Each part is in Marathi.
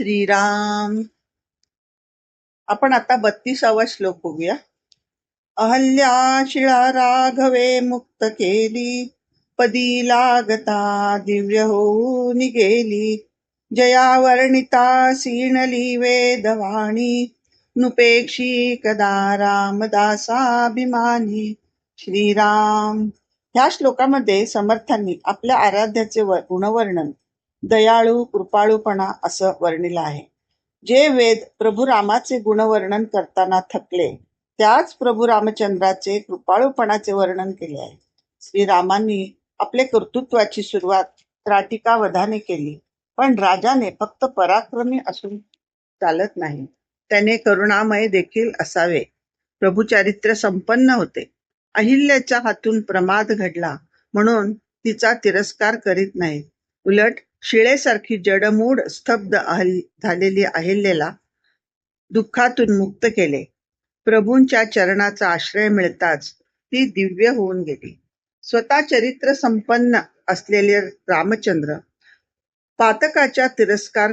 श्रीराम. आपण आता बत्तीसावा श्लोक बघूया. अहल्या शिळा राघवे मुक्त केली. पदी लागता दिव्य होऊन गेली. जया वर्णिता सीणली वेदवाणी. नुपेक्षी कदा रामदासाभिमानी. श्रीराम. ह्या श्लोकामध्ये समर्थांनी आपल्या आराध्याचे गुणवर्णन दयाळू कृपाळूपणा असं वर्णिलं आहे. जे वेद प्रभू रामाचे गुणवर्णन करताना थकले त्याच प्रभू रामचंद्राचे कृपाळूपणाचे वर्णन केले आहे. श्रीरामांनी आपले कर्तृत्वाची सुरुवात त्राटिका वधाने केली पण राजाने फक्त पराक्रमी असून चालत नाही. त्याने करुणामय देखील असावे. प्रभू चारित्र्य संपन्न होते. अहिल्याच्या हातून प्रमाद घडला म्हणून तिचा तिरस्कार करीत नाही उलट शिळेसारखी जडमूड स्तब्ध झालेली अहिल्याला दुःखातून मुक्त केले. प्रभूंच्या चरणाचा आश्रय मिळताच ती दिव्य होऊन गेली. स्वतः चरित्र संपन्न असलेले रामचंद्र पातकाचा तिरस्कार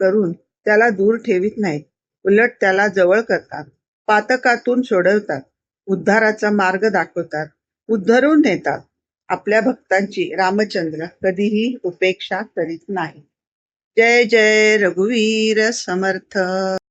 करून त्याला दूर ठेवित नाहीत. उलट त्याला जवळ करतात. पातकातून सोडवतात. उद्धाराचा मार्ग दाखवतात. उद्धरून नेतात. आपल्या भक्तांची रामचंद्र कधीही उपेक्षा करीत नाही. जय जय रघुवीर समर्थ.